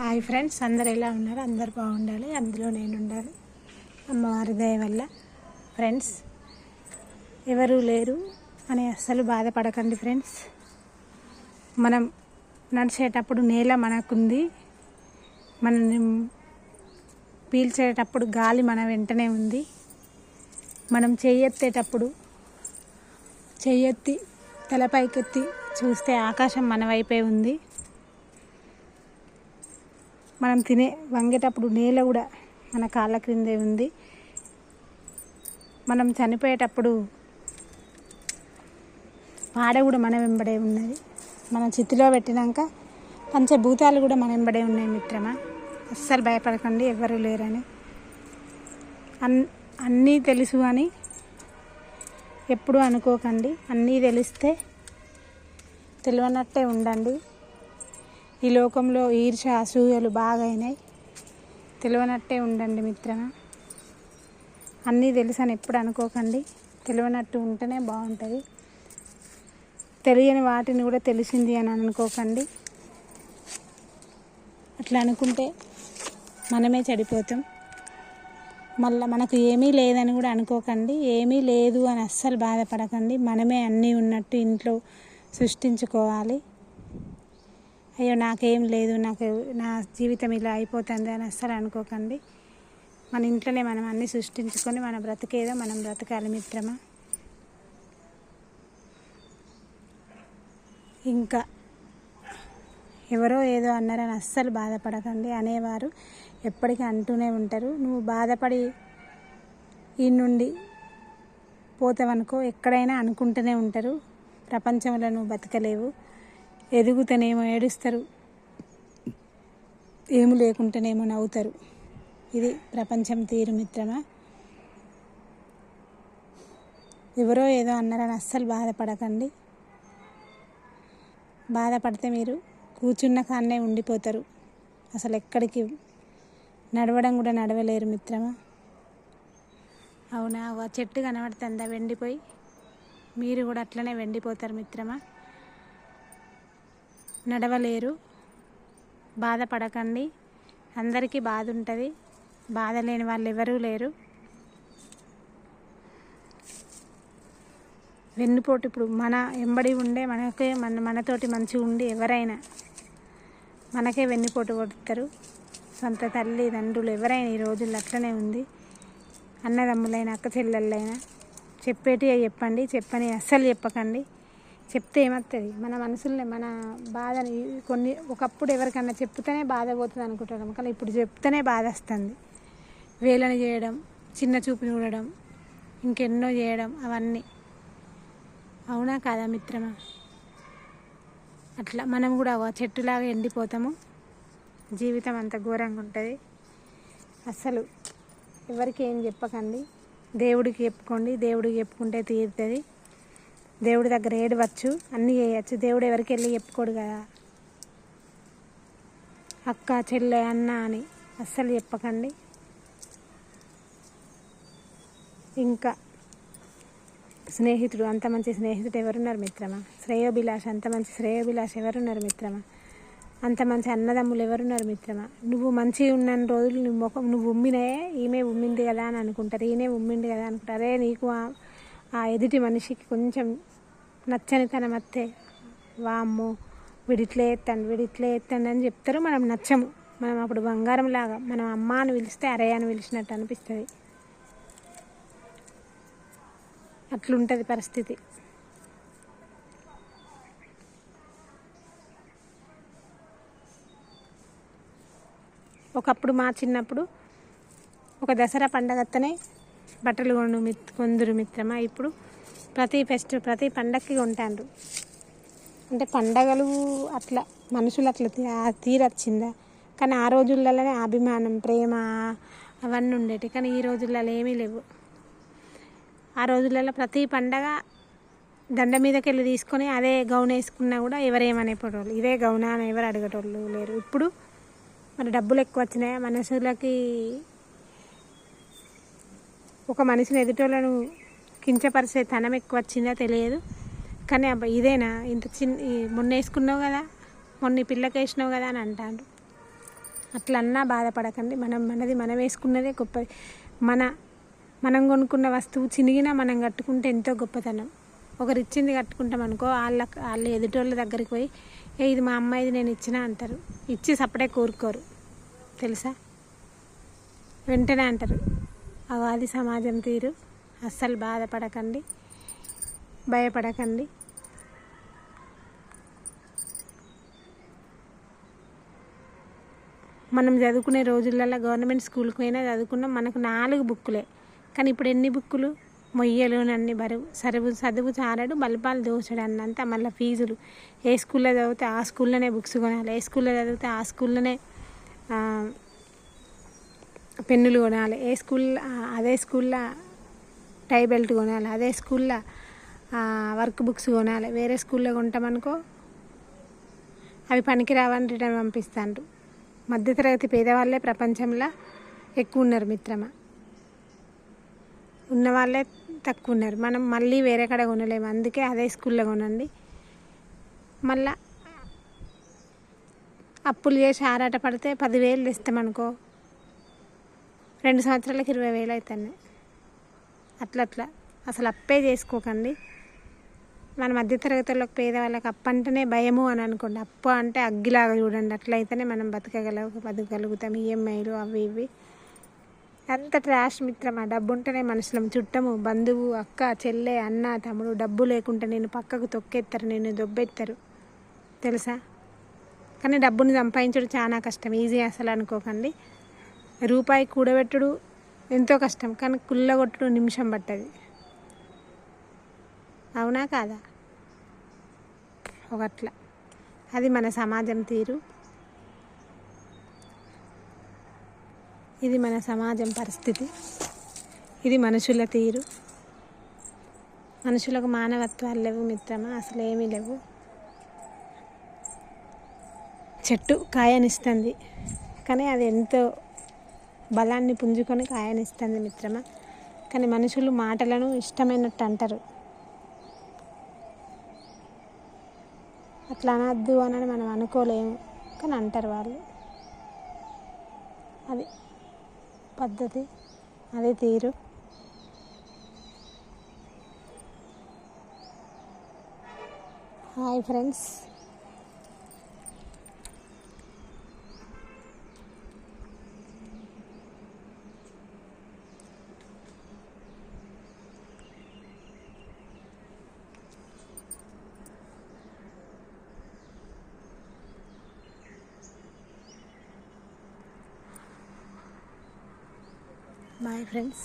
Hi friends అందరు ఎలా ఉన్నారు? అందరు బాగుండాలి. అందులో నేను ఉండాలి అమ్మవారి దయ వల్ల. ఫ్రెండ్స్ ఎవరు లేరు అని అస్సలు బాధపడకండి ఫ్రెండ్స్. మనం నడిచేటప్పుడు నేల మనకుంది. మనం పీల్చేటప్పుడు గాలి మన వెంటనే ఉంది. మనం చెయ్యెత్తేటప్పుడు చెయ్యెత్తి తలపైకెత్తి చూస్తే ఆకాశం మన వైపే ఉంది. మనం తినే వంగేటప్పుడు నేల కూడా మన కాళ్ళ క్రిందే ఉంది. మనం చనిపోయేటప్పుడు పాడ కూడా మన వెంబడే ఉన్నది. మనం చితిలో పెట్టినాక పంచభూతాలు కూడా మన వెంబడే ఉన్నాయి మిత్రమా. అస్సలు భయపడకండి ఎవ్వరు లేరని. అన్ అన్నీ తెలుసు అని ఎప్పుడు అనుకోకండి. అన్నీ తెలిస్తే తెలియనట్టే ఉండండి. ఈ లోకంలో ఈర్ష అసూయలు బాగా అయినాయి తెలియనట్టే ఉండండి మిత్రమా. అన్నీ తెలుసని ఎప్పుడు అనుకోకండి. తెలియనట్టు ఉంటేనే బాగుంటుంది. తెలియని వాటిని కూడా తెలిసింది అని అనుకోకండి. అట్లా అనుకుంటే మనమే చెడిపోతాం. మళ్ళీ మనకు ఏమీ లేదని కూడా అనుకోకండి. ఏమీ లేదు అని అస్సలు బాధపడకండి. మనమే అన్నీ ఉన్నట్టు ఇంట్లో సృష్టించుకోవాలి. అయ్యో నాకేం లేదు నాకు నా జీవితం ఇలా అయిపోతుంది అని అస్సలు అనుకోకండి. మన ఇంట్లోనే మనం అన్నీ సృష్టించుకొని మన బ్రతికేదో మనం బ్రతకాలి మిత్రమా? ఇంకా ఎవరో ఏదో అన్నారని అస్సలు బాధపడకండి. అనేవారు ఎప్పటికీ అంటూనే ఉంటారు. నువ్వు బాధపడి ఈ నుండి పోతావనుకో ఎక్కడైనా అనుకుంటూనే ఉంటారు. ప్రపంచంలో నువ్వు బతకలేవు. ఎదుగుతనేమో ఏడుస్తారు. ఏమి లేకుంటేనేమో నవ్వుతారు. ఇది ప్రపంచం తీరు మిత్రమా? ఎవరో ఏదో అన్నారని అస్సలు బాధపడకండి. బాధపడితే మీరు కూర్చున్న కాన్నే ఉండిపోతారు. అసలు ఎక్కడికి నడవడం కూడా నడవలేరు మిత్రమా? అవునా? ఆ చెట్టు కనబడుతుందా వెండిపోయి మీరు కూడా అట్లనే వెండిపోతారు మిత్రమా? నడవలేరు. బాధపడకండి. అందరికీ బాధ ఉంటుంది బాధ లేని వాళ్ళు ఎవరూ లేరు. వెన్నుపోటు ఇప్పుడు మన ఎంబడి ఉండే మనకే మన మనతోటి మంచిగా ఉండి ఎవరైనా మనకే వెన్నుపోటు కొడతారు. సొంత తల్లి తండ్రులు ఎవరైనా ఈ రోజుల్లో అట్లనే ఉంది. అన్నదమ్ములైన అక్క చెల్లెళ్ళైనా చెప్పేటి చెప్పండి. చెప్పని అస్సలు చెప్పకండి. చెప్తే ఏమవుతుంది మన మనసుల్ని మన బాధని కొన్ని ఒకప్పుడు ఎవరికన్నా చెప్తేనే బాధ పోతుంది అనుకుంటాం కానీ ఇప్పుడు చెప్తేనే బాధ వస్తుంది. వేలని చేయడం చిన్న చూపు చూడడం ఇంకెన్నో చేయడం అవన్నీ. అవునా కాదా మిత్రమా? అట్లా మనం కూడా చెట్టులాగా ఎండిపోతాము. జీవితం అంత ఘోరంగా ఉంటుంది. అసలు ఎవరికి ఏం చెప్పకండి. దేవుడికి చెప్పుకోండి. దేవుడికి చెప్పుకుంటే తీరుతుంది. దేవుడి దగ్గర ఏడవచ్చు అన్నీ చేయవచ్చు దేవుడు ఎవరికి వెళ్ళి చెప్పుకోడు కదా. అక్క చెల్లె అన్న అని అస్సలు చెప్పకండి. ఇంకా స్నేహితుడు అంత మంచి స్నేహితుడు ఎవరున్నారు మిత్రమా? శ్రేయోభిలాష అంత మంచి శ్రేయోభిలాష ఎవరున్నారు మిత్రమా? అంత మంచి అన్నదమ్ములు ఎవరున్నారు మిత్రమా? నువ్వు మంచిగా ఉన్న రోజులు నువ్వు ముఖం నువ్వు ఉమ్మినే ఈమె ఉమ్మింది కదా అని అనుకుంటారు ఈయనే ఉమ్మింది కదా అనుకుంటారు. అదే నీకు ఆ- ఎదుటి మనిషికి కొంచెం నచ్చనితనం వస్తే వామ్మో వీడిట్లే ఎత్తండి వీడిట్లే ఎత్తండి అని చెప్తారు. మనం నచ్చము. మనం అప్పుడు బంగారం లాగా మనం అమ్మ అని పిలిస్తే అరే అని పిలిచినట్టు అనిపిస్తుంది. అట్లుంటుంది పరిస్థితి. ఒకప్పుడు మా చిన్నప్పుడు ఒక దసరా పండగ అత్తనే బట్టలు కొను మిత్ కొందరు మిత్రమా? ఇప్పుడు ప్రతి ఫెస్ట్ ప్రతి పండగకి కొంటాండ్రు. అంటే పండగలు అట్లా మనుషులు అట్లా తీరొచ్చిందా? కానీ ఆ రోజులలోనే అభిమానం ప్రేమ అవన్నీ ఉండేవి కానీ ఈ రోజులలో ఏమీ లేవు. ఆ రోజులలో ప్రతి పండగ దండ మీదకి వెళ్ళి తీసుకొని అదే గౌన్ వేసుకున్నా కూడా ఎవరేమనేపోయేవాళ్ళు ఇదే గౌనా అని ఎవరు అడిగేటోళ్ళు లేరు. ఇప్పుడు మరి డబ్బులు ఎక్కువ వచ్చినాయి? మనుషులకి ఒక మనిషిని ఎదుటోళ్ళను కించపరిచే తనం ఎక్కువ వచ్చిందా తెలియదు. కానీ అబ్బా ఇదేనా? ఇంత చిన్న మొన్న వేసుకున్నావు కదా మొన్న పిల్లకి వేసినావు కదా అని అంటాడు అట్లన్నా బాధపడకండి. మనం మనది మనం వేసుకున్నదే గొప్పది. మన మనం కొనుక్కున్న వస్తువు చినిగినా మనం కట్టుకుంటే ఎంతో గొప్పతనం. ఒకరు ఇచ్చింది కట్టుకుంటాం అనుకో వాళ్ళ వాళ్ళ ఎదుటోళ్ళ దగ్గరికి పోయి ఏ ఇది మా అమ్మాయిది నేను ఇచ్చిన అంటారు. ఇచ్చి సపడే కోరుకోరు. తెలుసా? వెంటనే అంటారు. అవాది సమాజం తీరు. అస్సలు బాధపడకండి. భయపడకండి. మనం చదువుకునే రోజులలో గవర్నమెంట్ స్కూల్కి పోయినా చదువుకున్నాం. మనకు నాలుగు బుక్కులే. కానీ ఇప్పుడు ఎన్ని బుక్కులు? మొయ్యలు అన్ని బరువు సరువు చదువు చారడు బల్పాలు దోచడు అన్నంత. మళ్ళీ ఫీజులు. ఏ స్కూల్లో చదివితే ఆ స్కూల్లోనే బుక్స్ కొనాలి. ఏ స్కూల్లో చదివితే ఆ స్కూల్లోనే పెన్నులు కొనాలి. ఏ స్కూల్ అదే స్కూల్లో టై బెల్ట్ కొనాలి. అదే స్కూల్లో వర్క్ బుక్స్ కొనాలి. వేరే స్కూల్లో కొంటామనుకో అవి పనికి రావని రిటర్న్ పంపిస్తాండ్రు. మధ్యతరగతి పేదవాళ్ళే ప్రపంచంలో ఎక్కువ ఉన్నారు మిత్రమా. ఉన్నవాళ్ళే తక్కువ ఉన్నారు. మనం మళ్ళీ వేరే కడ కొనలేము. అందుకే అదే స్కూల్లో కొనండి. మళ్ళా అప్పులు చేసి ఆరాట పడితే పదివేలు తెస్తామనుకో రెండు సంవత్సరాలకు ఇరవై వేలు అవుతున్నాయి అట్లా అట్లా. అసలు అప్పే చేసుకోకండి. మన మధ్యతరగతులకు పేదవాళ్ళకి అప్పు అంటేనే భయము అని అనుకోండి. అప్పు అంటే అగ్గిలాగా చూడండి. అట్లయితేనే మనం బతకగల బతకగలుగుతాం. ఈఎంఐలు అవి ఇవి. అంత ట్రాష్ మిత్రమా డబ్బు ఉంటేనే మనుషులం. చుట్టము బంధువు అక్క చెల్లె అన్న తమ్ముడు డబ్బు లేకుంటే నేను పక్కకు తొక్కేస్తారు నేను దొబ్బెత్తారు. తెలుసా? కానీ డబ్బుని సంపాదించడం చాలా కష్టం. ఈజీ అసలు అనుకోకండి. రూపాయి కూడబెట్టుడు. ఎంతో కష్టం. కానీ కుల్లగొట్టుడు నిమిషం పట్టది. అవునా కాదా? ఒకట్లా. అది మన సమాజం తీరు. ఇది మన సమాజం పరిస్థితి. ఇది మనుషుల తీరు. మనుషులకు మానవత్వాలు లేవు మిత్రమా? అసలు ఏమీ లేవు. చెట్టు కాయనిస్తుంది. కానీ అది ఎంతో బలాన్ని పుంజుకొని కాయనిస్తుంది మిత్రమా. కానీ మనుషులు మాటలను ఇష్టమైనట్టు అంటారు. అట్లా అనద్దు అని మనం అనుకోలేము కానీ అంటారు వాళ్ళు. అది పద్ధతి అదే తీరు. Hi friends. Bye friends